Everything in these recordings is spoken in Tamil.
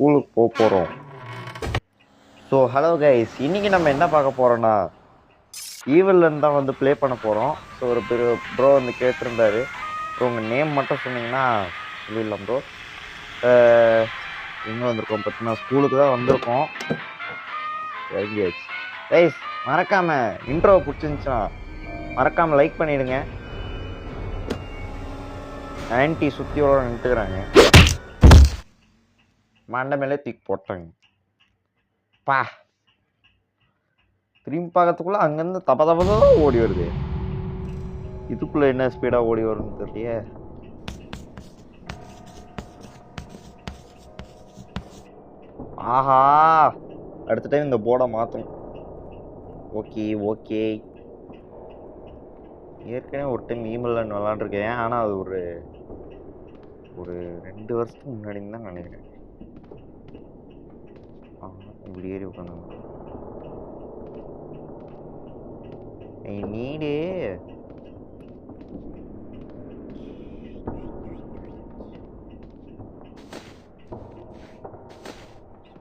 ஸ்கூலுக்கு போக போகிறோம் ஸோ ஹலோ கைஸ் இன்னைக்கு நம்ம என்ன பார்க்க போகிறோன்னா ஈவெல்லேருந்து தான் வந்து ப்ளே பண்ண போகிறோம் ஸோ ஒரு பெரு ப்ரோ வந்து கேட்டிருந்தாரு. ஸோ உங்கள் நேம் மட்டும் சொன்னீங்கன்னா சொல்லிடலாம் ப்ரோ எங்கே வந்திருக்கோம் பார்த்தீங்கன்னா ஸ்கூலுக்கு தான் வந்திருக்கோம். இறங்கியாச்சு. கைஸ் மறக்காமல் இன்ட்ரோ பிடிச்சிருந்துச்சுன்னா மறக்காமல் லைக் பண்ணிவிடுங்க ஆன்டி சுற்றியோட நின்றுக்கிறாங்க மண்டை மேலே தூக்கி போட்டாங்க பா. திரும்பி பார்க்கறதுக்குள்ள அங்கேருந்து தப்ப தான் ஓடி வருது. இதுக்குள்ள என்ன ஸ்பீடாக ஓடி வரும்னு தெரியலையே. ஆஹா. அடுத்த டைம் இந்த போர்டை மாற்றும் ஓகே ஓகே. ஏற்கனவே ஒரு டைம் ஈமெயில் விளாண்டுருக்கேன். ஆனால் அது ஒரு ஒரு ரெண்டு வருஷத்துக்கு முன்னாடி தான் நினைக்கிறேன். இப்படி ஏறி உட்காந்து ஐ நீடு.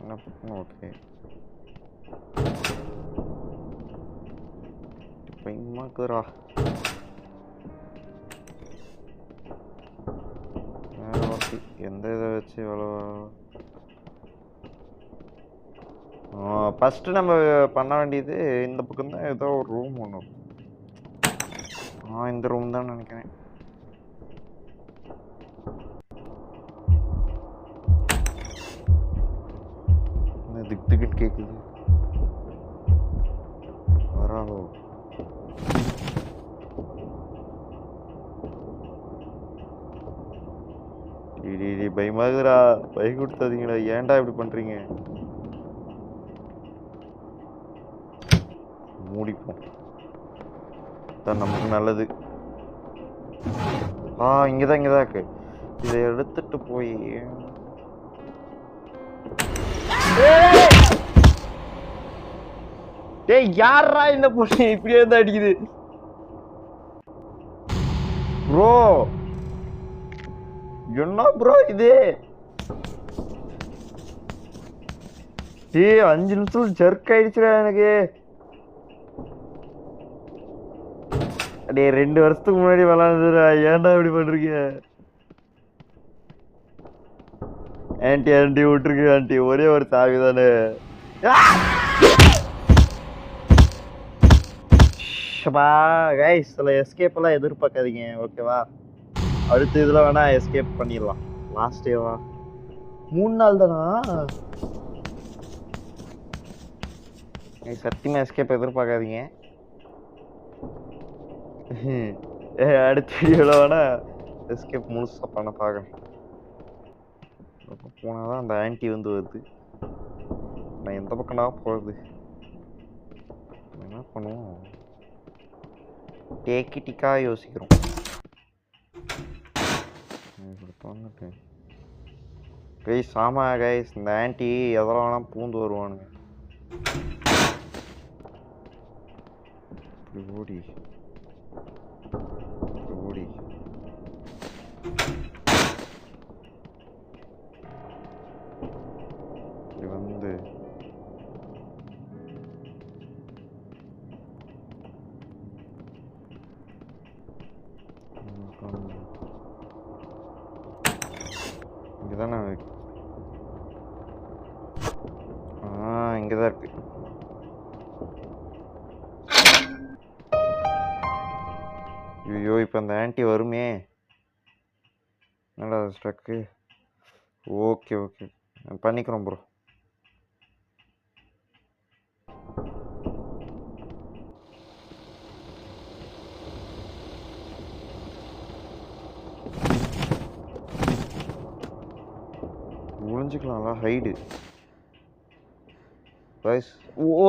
என்ன ஓகே. பயமாக்குறா எந்த இதை வச்சு எவ்வளோ ஃபஸ்ட்டு நம்ம பண்ண வேண்டியது இந்த பக்கம் தான் ஏதோ ஒரு ரூம் ஒன்று ஆ இந்த ரூம் தான் நினைக்கிறேன். என்ன திக் திக்கிட்டு கேட்குது வராளோ டேய் டேய் டேய், பய ஏன்டா இப்படி பண்ணுறீங்க மூடிப்போம். தான் நமக்கு நல்லது. ஆ இங்கதான் இங்கதான் இருக்கு. இதை எடுத்துட்டு போய் டேய் யாரா இந்த பொண்ணு? இப்படியே வந்து அடிக்குது. ப்ரோ என்ன ப்ரோ இது? ஏய் அஞ்சு நிமிஷத்துல ஜர்க் ஆயிடுச்சுடா எனக்கு. டே ரெண்டு வருஷத்துக்கு முன்னாடி விளாண்டுடா ஏன்டா இப்படி பண்ணுறீங்க ஆன்ட்டி ஆண்டி விட்டுருக்கு ஆன்ட்டி ஒரே ஒரு சாவி தானே. ஷபா கைஸ் சில எஸ்கேப் எல்லாம் எதிர்பார்க்காதீங்க. ஓகேவா அடுத்த இதில் வேணா எஸ்கேப் பண்ணிடலாம். லாஸ்ட் டேவா மூணு நாள் தானா? சத்தியமாக எஸ்கேப் எதிர்பார்க்காதீங்க. அடுத்த வீடியோவில் வேணா எஸ்கேப் முழுசாக பண்ண பார்க்குறேன் போனால் தான் அந்த ஆன்ட்டி வந்து வருது. நான் எந்த பக்கம்னா போகிறது என்ன பண்ணுவோம்? டேக்கி டிக்காக யோசிக்கிறோம். வந்துட்டு கைஸ் கைஸ் இந்த ஆன்ட்டி எதெல்லாம் வேணா பூந்து வருவானுங்க. இப்படி ஓடி. இப்படி வந்து இங்கதானே இருக்கு ஆ இங்கதான் இருக்கு ஐயோ இப்போ அந்த ஆன்ட்டி வருமே. என்னடா ஸ்ட்ரக்கு ஓகே ஓகே பண்ணிக்கிறோம் ப்ரோ ஒளிஞ்சிக்கலாம்ல ஹைடு ரைஸ்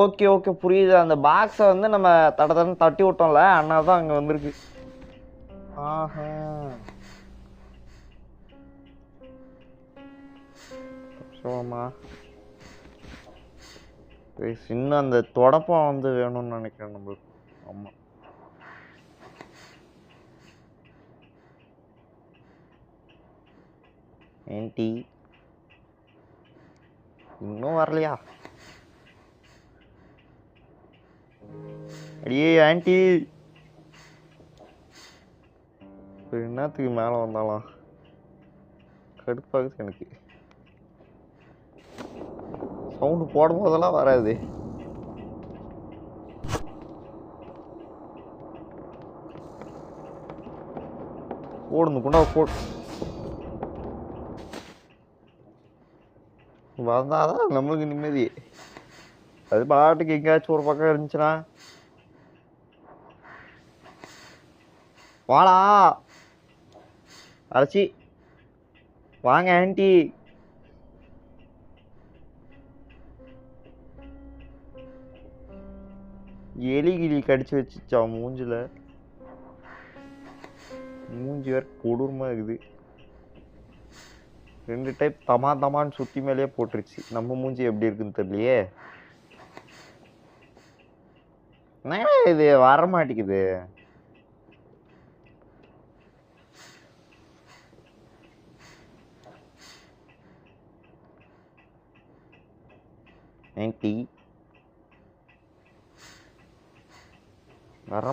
ஓகே ஓகே புரியுது. அந்த பாக்ஸை வந்து நம்ம தட தடன்னு தட்டி விட்டோம்ல அண்ணா தான் அங்கே வந்திருக்கு. ஆஹா. சோமா. ரைஸ் இன்னும் அந்த தொடப்பம் வந்து வேணும்னு நினைக்கிறேன் நம்மளுக்கு. ஆமாம் ஆன்ட்டி இன்னும் வரலையா? அடியே ஆண்டி. இப்போ என்னத்துக்கு மேலே வந்தாலாம். கடுப்பாகுது எனக்கு. சவுண்டு போடும் போதெல்லாம் வராது. ஓடுந்து கொண்டா வந்தால் வந்தாதான் நம்மளுக்கு நிம்மதி. அது பாட்டுக்கு எங்கேயாச்சும் ஒரு பக்கம் இருந்துச்சுன்னா. வாடா. அரைச்சி வாங்க ஆண்டி எலி கிளி கடிச்சு வச்சுச்சா மூஞ்சில. மூஞ்சி வேற கொடூரமா இருக்குது. ரெண்டு டைப் தமா தமான்னு சுற்றி மேலேயே போட்டுருச்சு. நம்ம மூஞ்சி எப்படி இருக்குன்னு தெரியலையே. என்ன இது? வர மாட்டேங்குது டீ வர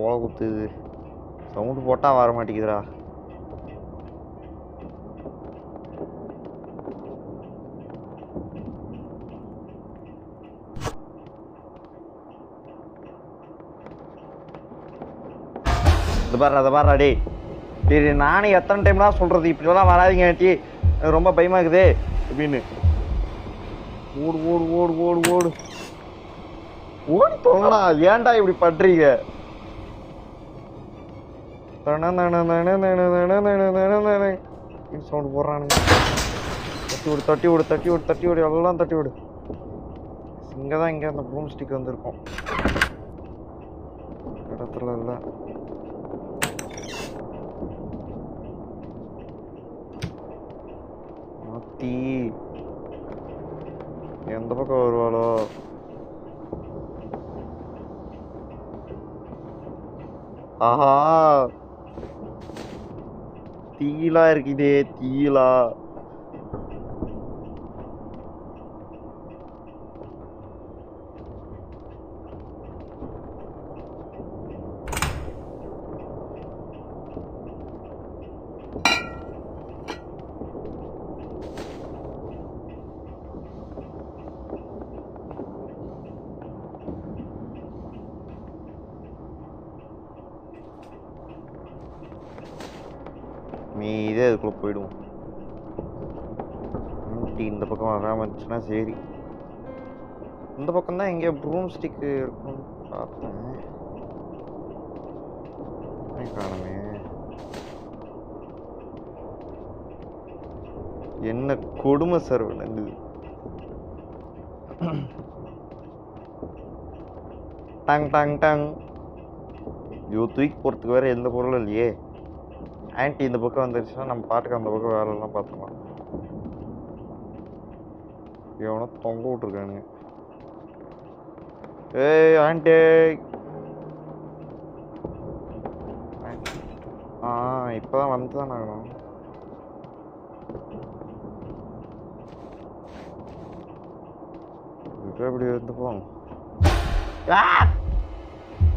போல குத்துது. சவுண்டு போட்டால் வர மாட்டேங்குதுடா. இது பாரு அதை பாரு டேய். சரி நானே எத்தனை டைம்லாம் சொல்கிறது சொல்றது? இப்படிலாம் வராதீங்க ஆட்டி எனக்கு ரொம்ப பயமா இருக்குதே அப்படின்னு ஓடு ஓடு ஓடு ஓடு ஓடு. ஓடி தொங்கடா ஏன்டா இப்படி பண்ணுறீங்க சவுண்ட் போடுறானுங்க தட்டி விடு தட்டி விடு தட்டி விடு தட்டி விடு எல்லாம் தட்டி விடு இங்கே தான் இங்கே அந்த ப்ரூம் ஸ்டிக் வந்திருக்கும் இடத்துல இல்லை மாத்தி எந்த பக்கம் வருவாளோ ஆஹா தீலா இருக்குதே தீலா இப்போ போயிடுவோம். ஆண்டி இந்த பக்கம் வராமல் இருந்துச்சுன்னா சரி. இந்த பக்கம் தான் எங்கேயோ ப்ரூம் ஸ்டிக்கு இருக்கும்னு பார்த்தேன். ஏன் காணுமே. என்ன கொடுமை சார் விளங்குது டாங் டாங் டாங். ஐயோ தூக்கி போகிறதுக்கு வேற எந்த பொருளும் இல்லையே. ஆன்ட்டி இந்த பக்கம் வந்துருச்சுன்னா நம்ம பாட்டுக்கு அந்த பக்கம் வேலைலாம் பார்த்துக்கலாம். எவனோ தொங்க விட்ருக்கானுங்க ஏய் ஆண்டி ஆ இப்போதான் வந்து தான் ஆகணும் எப்படி இருந்து போங்க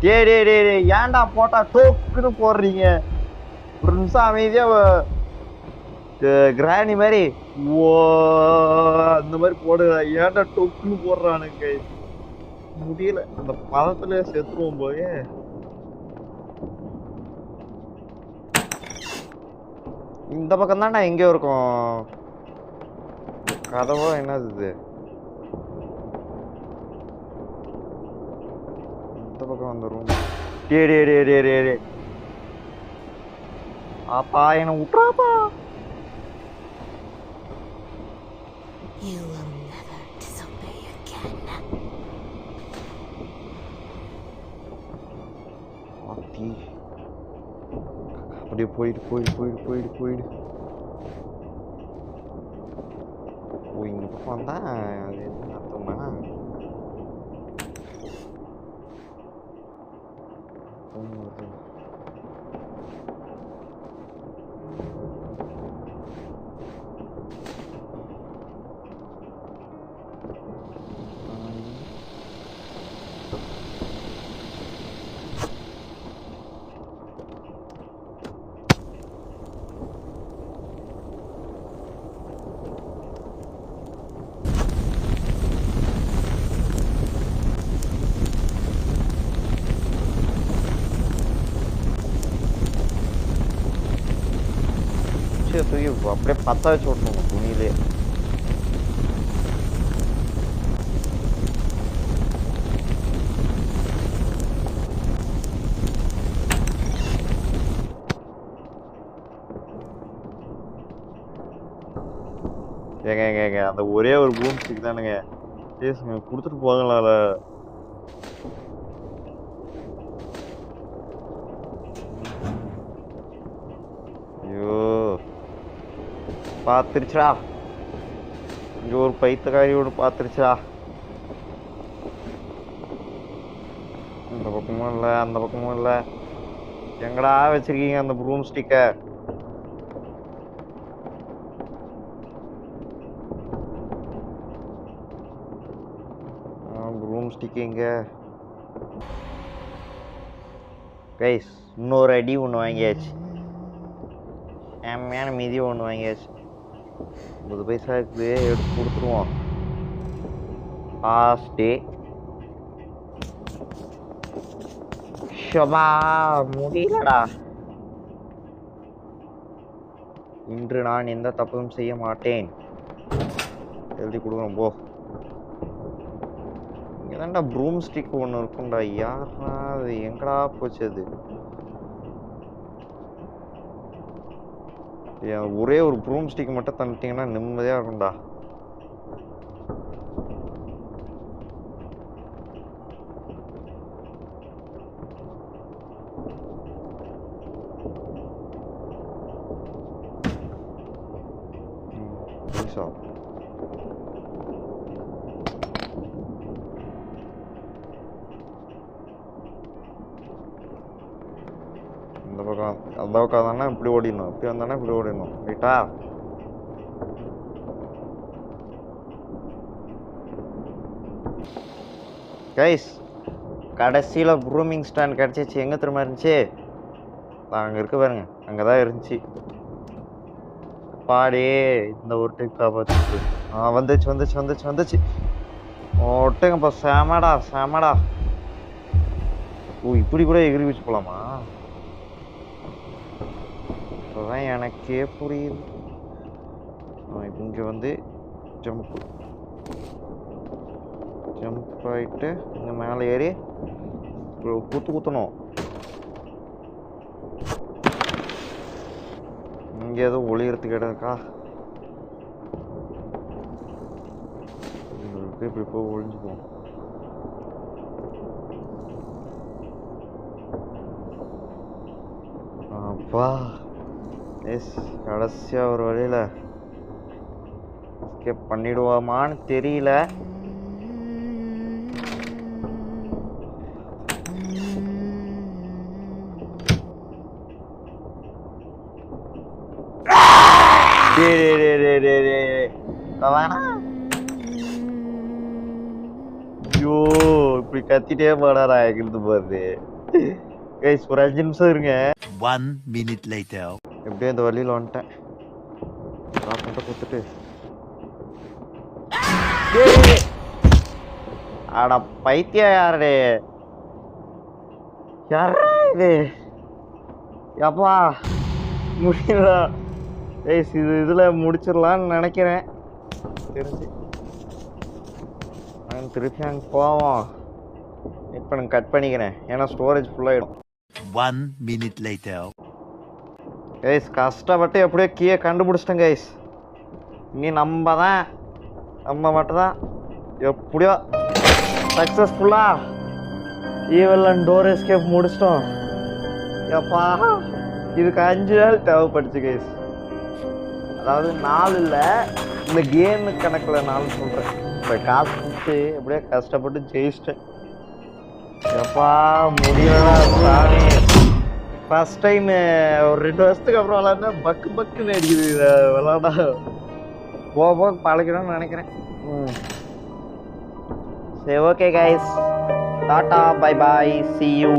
டே டே டே டே ஏன்டா போட்டா டோக்குன்னு போடுறீங்க? ஒரு நிமிஷம் அமைதியா கிராணி மாதிரி ஓ அந்த மாதிரி போடு ஏன்டா டொக்குன்னு போடுறானுங்க. முடியல. அந்த பதத்துல செத்துருவோம் போய். இந்த பக்கம் தான்டா எங்கேயோ இருக்கும். கதவோ என்னது இது? இந்த பக்கம் வந்துடும் ரூம் டே டே டே டே டே டே அப்பா என்னை விட்றாப்பா You will never disobey again. ஆத்தி அப்படியே போயிடு போயிடு போயிடு போயிடு போயிடு ஓ இங்க பக்கம் வந்தா அது என்ன அர்த்தமா ஒண்ணு வருது. தூக்கி அப்படியே பற்ற வச்சு விட்ருணும் துணியிலே. ஏங்க ஏங்க ஏங்க அந்த ஒரே ஒரு பூம் ஸ்டிக் தானுங்க. பேசுங்க கொடுத்துட்டு போகலாம்ல ஐயோ பார்த்துருச்சுடா இங்கே ஒரு பைத்தக்காரி ஒன்று பார்த்துருச்சா இந்த பக்கமும் இல்லை அந்த பக்கமும் இல்லை எங்கடா வச்சிருக்கீங்க அந்த ப்ரூம் ஸ்டிக்கை ப்ரூம் ஸ்டிக்கிங்க கைஸ் இன்னொரு அடி ஒன்று வாங்கியாச்சு என் மேன மீதி ஒன்று வாங்கியாச்சு ஐம்பது பைசா இருக்குது எடுத்து கொடுத்துருவோம். லாஸ்ட் டே ஷபா முடியலடா. இன்று நான் எந்த தப்பும் செய்ய மாட்டேன். எழுதி கொடுக்குறோம் போ. இங்கே தான்டா ப்ரூம் ஸ்டிக் ஒன்று இருக்கும்டா. யாரா அது எங்கடா போச்சு அது? ஒரே ஒரு ப்ரூம் ஸ்டிக் மட்டும் தந்துட்டீங்கன்னா நிம்மதியாக இருக்கும்டா ம், பைசா பக்கம். அந்த பக்கம் வந்தானா இப்படி ஓடிடணும். இப்படி வந்தானா இப்படி ஓடிடணும். ரைட்டா கைஸ் கடைசியில் ப்ரூமிங் ஸ்டாண்ட் கிடச்சிச்சு. எங்கே திரும்ப இருந்துச்சு? அங்கே இருக்க பாருங்க. அங்கே தான் இருந்துச்சு. பாடே இந்த ஒரு டைப் காப்பாற்று ஆ வந்துச்சு வந்துச்சு வந்துச்சு வந்துச்சு. ஒட்டுங்கப்பா செமடா செமடா. ஓ இப்படி கூட எகிரி வச்சு போகலாமா இப்போதான் எனக்கே புரியுது. இங்கே வந்து ஜம்ப் ஜம்ப் ஆகிட்டு இங்கே மேலே ஏறி இப்படி குத்து குத்தணும். இங்கே எதுவும் ஒளியறது கிடக்கா. இப்படி போய் ஒளிஞ்சுக்குவோம் அப்பா. எஸ் கடைசியாக ஒரு வழியில் எஸ்கேப் பண்ணிடுவோமான்னு தெரியல. ஐயோ இப்படி கத்திட்டே போடாடா எங்கிருந்து போறது. கைஸ் ஒரு அஞ்சு நிமிஷம் இருங்க. One minute later. எப்படியோ இந்த வழியில் வந்துட்டேன். ட்ராப் கொடுத்துட்டு. டேய். பைத்தியா பைத்தியம் யாரடே? யாரா இது? எப்பா முடியல. ஏய் இது இதில் முடிச்சிடலான்னு நினைக்கிறேன். தெரிஞ்சு. நாங்கள் திருப்பி அங்கே போவோம். இப்போ நான் கட் பண்ணிக்கிறேன். ஏன்னா ஸ்டோரேஜ் ஃபுல்லாகிடும் ஒன் மினிட் later. கைஸ் கஷ்டப்பட்டு எப்படியோ கீயை கண்டுபிடிச்சிட்டேன் கைஸ் நீ நம்ம தான் நம்ம மட்டும் தான் எப்படியோ சக்ஸஸ்ஃபுல்லாக ஈவல் அண்ட் டோர் எஸ்கேப் முடிச்சிட்டோம். எப்பா இதுக்கு அஞ்சு நாள் தேவைப்படுச்சு கைஸ் அதாவது நாள் இல்லை இந்த கேமு கணக்கில் நாள் சொல்கிறேன் இப்போ காசு கொடுத்து எப்படியோ கஷ்டப்பட்டு ஜெயிச்சிட்டேன். எப்பா முடியலடா சாமி. ஃபர்ஸ்ட் டைம் ஒரு ரெண்டு வருஷத்துக்கு அப்புறம் விளாண்டா பக்கு பக்குன்னு அடிக்குது விளாண்டா போக போக பழகிடும்னு நினைக்கிறேன் சரி okay guys tata bye bye see you